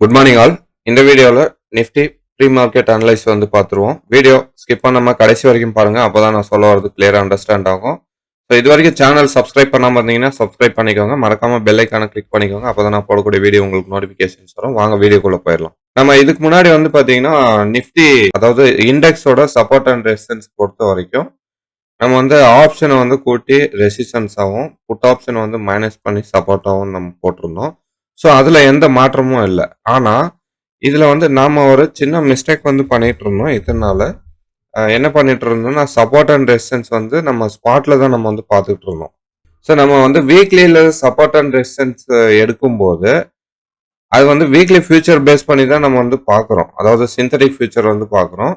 Good morning all இந்த வீடியோவில் Nifty pre market analyse வந்து பார்த்துருவோம். வீடியோ ஸ்கிப் பண்ணாமல் கடைசி வரைக்கும் பாருங்கள் அப்போ தான் நான் சொல்ல வரது கிளியராக அண்டர்ஸ்டாண்ட் ஆகும். ஸோ இது வரைக்கும் சேனல் சப்ஸ்கிரைப் பண்ணாமல் இருந்தீங்கன்னா சப்ஸ்கிரைப் பண்ணிக்கோங்க. மறக்காமல் பெல்லைக்கான கிளிக் பண்ணிக்கோங்க. அப்பதான் நான் போடக்கூடிய வீடியோ உங்களுக்கு நோட்டிஃபிகேஷன்ஸ் வரும். வாங்க வீடியோக்குள்ளே போயிடலாம். நம்ம இதுக்கு முன்னாடி வந்து பார்த்தீங்கன்னா நிஃப்டி அதாவது இண்டெக்ஸோட சப்போர்ட் அண்ட் ரெசிஸ்டன்ஸ் பொறுத்த வரைக்கும் நம்ம வந்து ஆப்ஷனை வந்து கூட்டி ரெசிஸ்டன்ஸாகவும் புட் ஆப்ஷனை வந்து மைனஸ் பண்ணி சப்போர்ட்டாகவும் நம்ம போட்டிருந்தோம். ஸோ அதில் எந்த மாற்றமும் இல்லை. ஆனால் இதில் வந்து நாம் ஒரு சின்ன மிஸ்டேக் வந்து பண்ணிகிட்டு இருந்தோம். இதனால் என்ன பண்ணிட்டு இருந்தோம்னா சப்போர்ட் அண்ட் ரெசிஸ்டன்ஸ் வந்து நம்ம ஸ்பாட்டில் தான் நம்ம வந்து பார்த்துக்கிட்டு இருந்தோம். ஸோ நம்ம வந்து வீக்லியில் சப்போர்ட் அண்ட் ரெசிஸ்டன்ஸ் எடுக்கும்போது அது வந்து வீக்லி ஃபியூச்சர் பேஸ் பண்ணி தான் நம்ம வந்து பார்க்குறோம். அதாவது சிந்தட்டிக் ஃபியூச்சர் வந்து பார்க்குறோம்.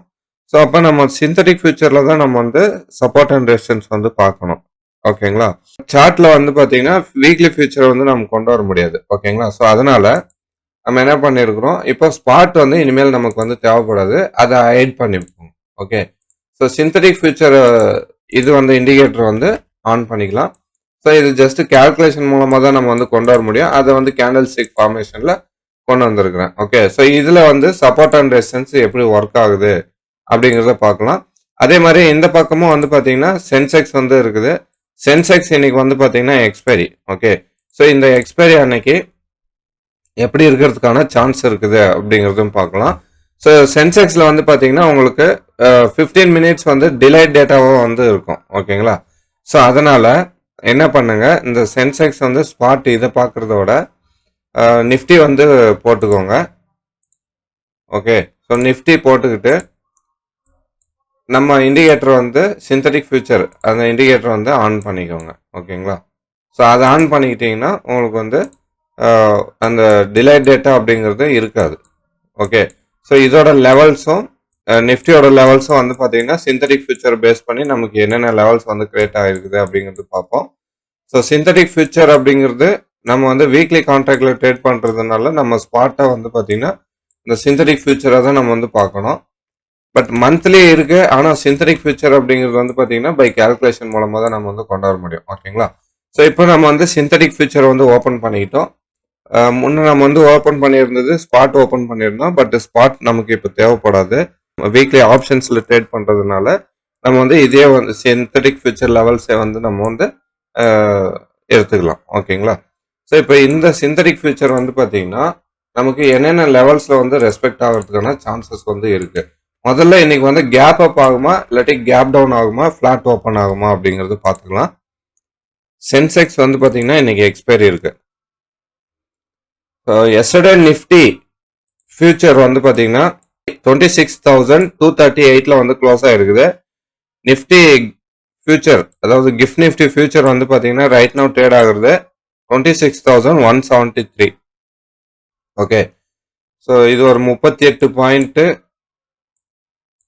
ஸோ அப்போ நம்ம சிந்தட்டிக் ஃபியூச்சரில் தான் நம்ம வந்து சப்போர்ட் அண்ட் ரெசிஸ்டன்ஸ் வந்து பார்க்கணும். ஓகேங்களா? சார்ட்ல வந்து பாத்தீங்கன்னா வீக்லி ஃபியூச்சர் வந்து நம்ம கொண்டு வர முடியாது. ஓகேங்களா? ஸோ அதனால நம்ம என்ன பண்ணியிருக்கிறோம் இப்போ ஸ்பாட் வந்து இனிமேல் நமக்கு வந்து தேவைப்படாது. அதை ஹைட் பண்ணிப்போம். ஓகே? ஸோ சிந்தட்டிக் ஃபியூச்சர் இது வந்து இண்டிகேட்டர் வந்து ஆன் பண்ணிக்கலாம். ஸோ இது ஜஸ்ட் கால்குலேஷன் மூலமாக தான் நம்ம வந்து கொண்டு வர முடியும். அதை வந்து கேண்டல் ஸ்டிக் ஃபார்மேஷனில் கொண்டு வந்திருக்கிறேன். ஓகே? ஸோ இதில் வந்து சப்போர்ட் அண்ட் ரெசிஸ்டன்ஸ் எப்படி ஒர்க் ஆகுது? அப்படிங்கிறத பார்க்கலாம். அதே மாதிரி இந்த பக்கமும் வந்து பார்த்தீங்கன்னா சென்செக்ஸ் வந்து இருக்குது. சென்செக்ஸ் இன்னைக்கு வந்து பார்த்தீங்கன்னா எக்ஸ்பைரி ஓகே ஸோ இந்த எக்ஸ்பைரி அன்னைக்கு எப்படி இருக்கிறதுக்கான சான்ஸ் இருக்குது அப்படிங்கிறதும் பார்க்கலாம். ஸோ சென்செக்ஸில் வந்து பார்த்தீங்கன்னா உங்களுக்கு ஃபிஃப்டீன் மினிட்ஸ் வந்து டிலைட் டேட்டாவும் வந்து இருக்கும் ஓகேங்களா? ஸோ அதனால் என்ன பண்ணுங்க இந்த சென்செக்ஸ் வந்து ஸ்பாட் இதை பார்க்குறத விட நிஃப்டி வந்து போட்டுக்கோங்க. ஓகே ஸோ நிஃப்டி போட்டுக்கிட்டு நம்ம இண்டிகேட்டர் வந்து சிந்தட்டிக் ஃபியூச்சர் அந்த இண்டிகேட்டர் வந்து ஆன் பண்ணிக்கோங்க. ஓகேங்களா? ஸோ அதை ஆன் பண்ணிக்கிட்டிங்கன்னா உங்களுக்கு வந்து அந்த டிலைட் டேட்டா அப்படிங்கிறது இருக்காது. ஓகே? ஸோ இதோட லெவல்ஸும் நிஃப்டியோட லெவல்ஸும் வந்து பார்த்தீங்கன்னா சிந்தட்டிக் ஃபியூச்சர் பேஸ் பண்ணி நமக்கு என்னென்ன லெவல்ஸ் வந்து கிரியேட் ஆகிருக்குது அப்படிங்கிறது பார்ப்போம் ஸோ சிந்தட்டிக் ஃபியூச்சர் அப்படிங்கிறது நம்ம வந்து வீக்லி கான்ட்ராக்டில் ட்ரேட் பண்ணுறதுனால நம்ம ஸ்பாட்டை வந்து பார்த்தீங்கன்னா இந்த சிந்தட்டிக் ஃபியூச்சரை தான் நம்ம வந்து பார்க்கணும். பட் மந்த்லி இருக்கு. ஆனால் சிந்தனிக் ஃபியூச்சர் அப்படிங்கிறது வந்து பார்த்தீங்கன்னா பை கால்குலேஷன் மூலமாக தான் நம்ம வந்து கொண்டு வர முடியும். ஓகேங்களா? ஸோ இப்போ நம்ம வந்து சிந்தடிக் ஃபியூச்சர் வந்து ஓப்பன் பண்ணிக்கிட்டோம் முன்னே நம்ம வந்து ஓப்பன் பண்ணியிருந்தது ஸ்பாட் ஓப்பன் பண்ணியிருந்தோம். பட் ஸ்பாட் நமக்கு இப்போ தேவைப்படாது. வீக்லி ஆப்ஷன்ஸில் ட்ரேட் பண்ணுறதுனால நம்ம வந்து இதே வந்து சிந்தடிக் ஃபியூச்சர் லெவல்ஸை வந்து நம்ம வந்து எடுத்துக்கலாம். ஓகேங்களா? ஸோ இப்போ இந்த சிந்தடிக் ஃபியூச்சர் வந்து பார்த்தீங்கன்னா நமக்கு என்னென்ன லெவல்ஸில் வந்து ரெஸ்பெக்ட் ஆகிறதுக்கான சான்சஸ் வந்து இருக்குது முதல்ல இன்னைக்கு வந்து கேப் அப் ஆகுமா? இல்லாட்டி கேப் டவுன் ஆகுமா? ஃப்ளாட் ஓப்பன் ஆகுமா? அப்படிங்கிறது பார்த்துக்கலாம் சென்செக்ஸ் வந்து பார்த்தீங்கன்னா இன்னைக்கு எக்ஸ்பைரி இருக்கு. எஸ்டர்டே நிஃப்டி ஃபியூச்சர் வந்து பார்த்தீங்கன்னா twenty six thousand two thirty எயிட்ல வந்து க்ளோஸ் ஆயிருக்குது. நிஃப்டி ஃபியூச்சர் அதாவது கிஃப்ட் நிஃப்டி ஃபியூச்சர் வந்து பார்த்தீங்கன்னா ரைட் நவு ட்ரேட் ஆகுறது twenty six thousand one seventy three okay so இது ஒரு முப்பத்தி எட்டு பாயிண்ட்டு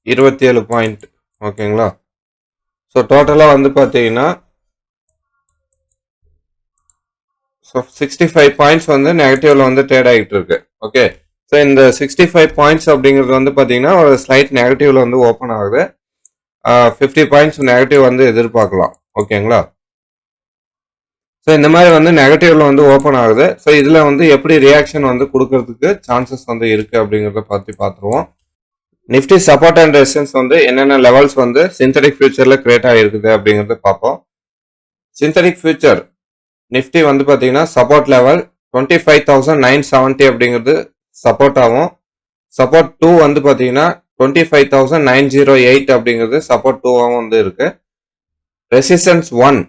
இருபத்தி ஏழு பாயிண்ட் ஓகேங்களா ஸோ டோட்டலாக வந்து பார்த்தீங்கன்னா ஸோ சிக்ஸ்டி ஃபைவ் பாயிண்ட்ஸ் வந்து நெகட்டிவில் வந்து ட்ரேட் ஆகிட்டு இருக்கு ஓகே ஸோ இந்த சிக்ஸ்டி ஃபைவ் பாயிண்ட்ஸ் அப்படிங்கிறது வந்து பார்த்தீங்கன்னா ஒரு ஸ்லைட் நெகட்டிவ்ல வந்து ஓப்பன் ஆகுது. ஃபிஃப்டி பாயிண்ட்ஸ் நெகட்டிவ் வந்து எதிர்பார்க்கலாம் ஓகேங்களா ஸோ இந்த மாதிரி வந்து நெகட்டிவில் வந்து ஓப்பன் ஆகுது. ஸோ இதில் வந்து எப்படி ரியாக்ஷன் வந்து கொடுக்கறதுக்கு சான்சஸ் வந்து இருக்குது அப்படிங்கிறத பற்றி பார்த்துருவோம். நிஃப்டி சப்போர்ட் அண்ட் ரெசிஸ்டன்ஸ் வந்து என்னென்ன லெவல்ஸ் வந்து சிந்தடிக் ஃபியூச்சரில் கிரியேட் ஆகிருக்குது அப்படிங்கிறத பார்ப்போம். சிந்தடிக் ஃபியூச்சர் நிஃப்டி வந்து பார்த்தீங்கன்னா support level twenty five thousand nine seventy அப்படிங்கிறது சப்போர்ட் ஆகும். சப்போர்ட் டூ வந்து பார்த்தீங்கன்னா twenty five thousand nine zero eight அப்படிங்கிறது சப்போர்ட் டூவாகவும் வந்து இருக்கு. Resistance one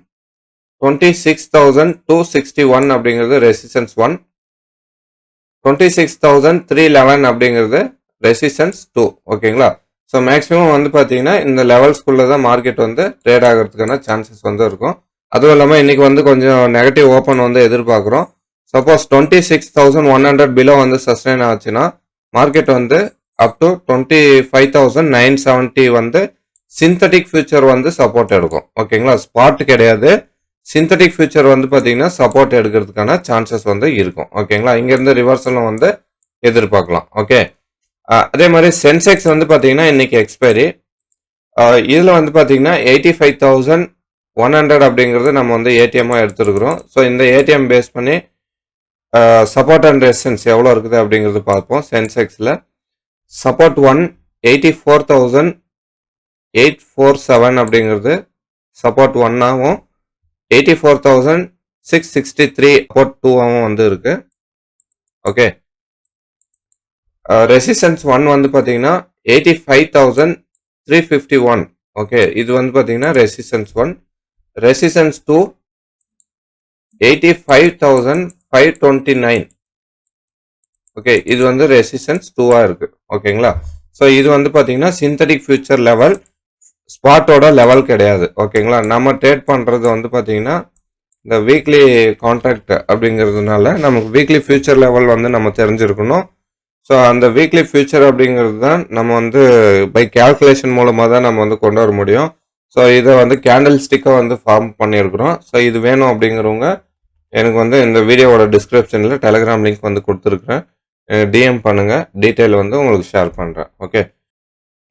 twenty six thousand two sixty one அப்படிங்கிறது resistance one twenty six thousand three eleven அப்படிங்கிறது ரெசிஸ்டன்ஸ் டூ ஓகேங்களா ஸோ மேக்ஸிமம் வந்து பார்த்தீங்கன்னா இந்த லெவல்ஸ்குள்ளே தான் மார்க்கெட் வந்து ட்ரேட் ஆகிறதுக்கான சான்சஸ் வந்து இருக்கும். அதுவும் இல்லாமல் இன்றைக்கி வந்து கொஞ்சம் நெகட்டிவ் ஓப்பன் வந்து எதிர்பார்க்குறோம். Suppose twenty six thousand one hundred below வந்து சஸ்டைன் ஆச்சுன்னா மார்க்கெட் வந்து up to twenty five thousand nine seventy வந்து சிந்தட்டிக் ஃபியூச்சர் வந்து சப்போர்ட் எடுக்கும். ஓகேங்களா ஸ்பாட் கிடையாது. சிந்தட்டிக் ஃபியூச்சர் வந்து பார்த்தீங்கன்னா சப்போர்ட் எடுக்கிறதுக்கான சான்சஸ் வந்து இருக்கும். ஓகேங்களா இங்கேருந்து ரிவர்சலும் வந்து எதிர்பார்க்கலாம். ஓகே அதே மாதிரி சென்செக்ஸ் வந்து பார்த்தீங்கன்னா இன்னைக்கு எக்ஸ்பைரி இதில் வந்து பார்த்தீங்கன்னா eighty five thousand one hundred அப்படிங்கிறது நம்ம வந்து ஏடிஎம்மாக எடுத்துருக்குறோம். ஸோ இந்த ஏடிஎம் பேஸ் பண்ணி சப்போர்ட் அண்ட் ரெசிஸ்டன்ஸ் எவ்வளோ இருக்குது அப்படிங்கிறது பார்ப்போம் சென்செக்ஸில் support one eighty four thousand eight four seven அப்படிங்கிறது support ஒன்னாகவும் eighty four thousand six sixty three support டூவாகவும் வந்து இருக்குது ஓகே Uh, ரெசிஸ்டன்ஸ் ஒன் வந்து பார்த்தீங்கன்னா eighty five thousand three fifty one okay இது வந்து பார்த்தீங்கன்னா resistance one resistance two eighty five thousand five twenty nine okay இது வந்து ரெசிஸ்டன்ஸ் டூவாக இருக்குது ஓகேங்களா ஸோ இது வந்து பார்த்தீங்கன்னா சிந்தட்டிக் ஃபியூச்சர் லெவல் ஸ்பாட்டோட லெவல் கிடையாது. ஓகேங்களா நம்ம ட்ரேட் பண்ணுறது வந்து பார்த்தீங்கன்னா இந்த வீக்லி கான்ட்ராக்ட் அப்படிங்கிறதுனால நமக்கு வீக்லி ஃபியூச்சர் லெவல் வந்து நம்ம தெரிஞ்சிருக்கணும். ஸோ அந்த வீக்லி ஃபியூச்சர் அப்படிங்கிறது தான் நம்ம வந்து பை கேல்குலேஷன் மூலமாக தான் நம்ம வந்து கொண்டு வர முடியும். ஸோ இதை வந்து கேண்டில் ஸ்டிக்காக வந்து ஃபார்ம் பண்ணியிருக்கிறோம். ஸோ இது வேணும் அப்படிங்கிறவங்க எனக்கு வந்து இந்த வீடியோவோட டிஸ்கிரிப்ஷனில் டெலிகிராம் லிங்க் வந்து கொடுத்துருக்குறேன். டிஎம் பண்ணுங்கள் டீட்டெயில் வந்து உங்களுக்கு ஷேர் பண்ணுறேன் ஓகே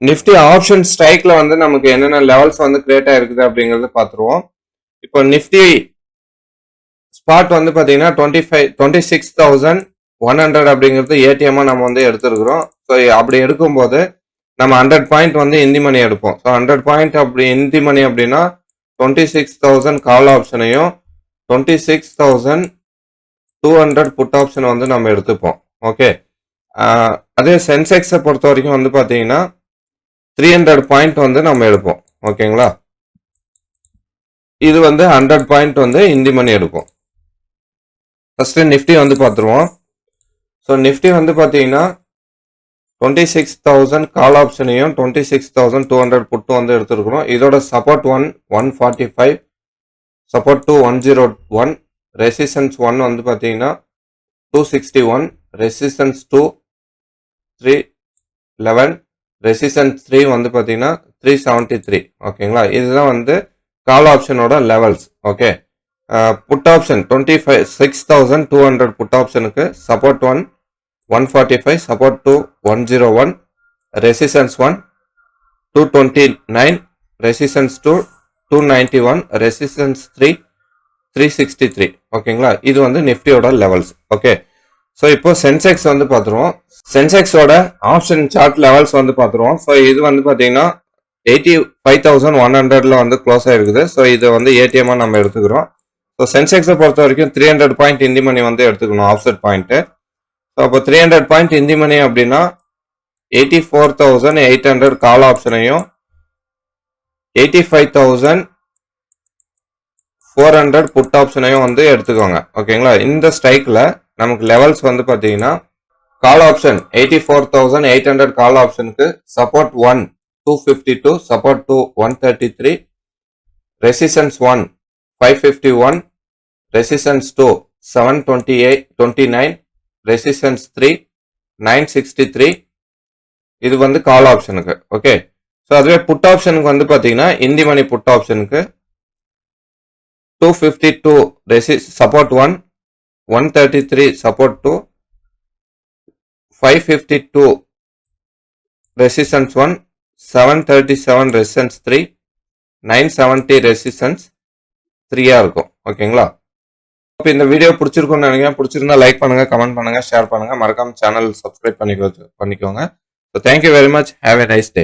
நிஃப்டி ஆப்ஷன் ஸ்ட்ரைக்கில் வந்து நமக்கு என்னென்ன லெவல்ஸ் வந்து கிரியேட் ஆகிருக்குது அப்படிங்கிறத பார்த்துருவோம். இப்போ நிஃப்டி ஸ்பாட் வந்து பார்த்தீங்கன்னா twenty five twenty six thousand one hundred அப்படிங்கிறது ஏடிஎம்மாக நம்ம வந்து எடுத்துருக்குறோம். ஸோ அப்படி எடுக்கும்போது நம்ம ஹண்ட்ரட் பாயிண்ட் வந்து இந்தி மணி எடுப்போம். ஸோ ஹண்ட்ரட் பாயிண்ட் அப்படி இந்தி மணி அப்படின்னா twenty six thousand call ஆப்ஷனையும் twenty six thousand two hundred put option வந்து நம்ம எடுத்துப்போம். ஓகே அதே சென்செக்ஸை பொறுத்த வரைக்கும் வந்து பார்த்தீங்கன்னா த்ரீ ஹண்ட்ரட் பாயிண்ட் வந்து நம்ம எடுப்போம். ஓகேங்களா இது வந்து ஹண்ட்ரட் பாயிண்ட் வந்து இந்தி மணி எடுப்போம். ஃபஸ்ட்டு நிஃப்டி வந்து பார்த்துருவோம் ஸோ நிஃப்டி வந்து பார்த்தீங்கன்னா twenty six thousand call ஆப்ஷனையும் twenty six thousand two hundred புட்டும் வந்து எடுத்துருக்குறோம். இதோட support one one forty five support two one zero one resistance one வந்து பார்த்தீங்கன்னா two sixty one resistance two three eleven resistance three வந்து பார்த்தீங்கன்னா three seventy three ஓகேங்களா? இதுதான் வந்து call ஆப்ஷனோட levels okay. Put option twenty five six thousand two hundred put ஆப்ஷனுக்கு support one one forty five support two one zero one resistance one two twenty nine resistance two two ninety one resistance three three sixty three ஓகேங்களா இது வந்து நிஃப்டியோட levels okay so இப்போ Sensex வந்து பார்த்துருவோம். சென்செக்ஸோட option chart levels வந்து பார்த்துருவோம். So இது வந்து பார்த்தீங்கன்னா எயிட்டி ஃபைவ் தௌசண்ட் ஒன் ஹண்ட்ரட்ல வந்து க்ளோஸ் ஆயிருக்குது. ஸோ இதை வந்து ஏடிஎம்மாக நம்ம எடுத்துக்கிறோம். ஸோ சென்செக்ஸை பொறுத்த வரைக்கும் three hundred point in the money வந்து எடுத்துக்கணும் ஆஃப்செட் பாயிண்ட்டு ஸோ அப்போ three hundred point in the money அப்படின்னா eighty four thousand eight hundred call ஆப்ஷனையும் eighty five thousand four hundred put ஆப்ஷனையும் வந்து எடுத்துக்கோங்க. ஓகேங்களா இந்த ஸ்ட்ரைக்கில் நமக்கு லெவல்ஸ் வந்து பார்த்தீங்கன்னா call option eighty four thousand eight hundred call ஆப்ஷனுக்கு support one two fifty two support two one thirty three resistance one five fifty one resistance two seven twenty eight twenty nine resistance three nine sixty three இது வந்து கால் ஆப்ஷனுக்கு okay so அதுவே put ஆப்ஷனுக்கு வந்து பார்த்தீங்கன்னா in the money put ஆப்ஷனுக்கு two fifty two ரெசி support one one thirty three support two five fifty two resistance one seven thirty seven resistance three nine seventy resistance த்ரீயாக இருக்கும் ஓகேங்களா இப்போ இந்த வீடியோ பிடிச்சிருக்கும்னு நினைக்கிறேன். பிடிச்சிருந்தா லைக் பண்ணுங்க கமெண்ட் பண்ணுங்க ஷேர் பண்ணுங்க. மறக்காம சேனல் சப்ஸ்கிரைப் பண்ணிக்கோ பண்ணிக்கோங்க. So thank you very much have a nice day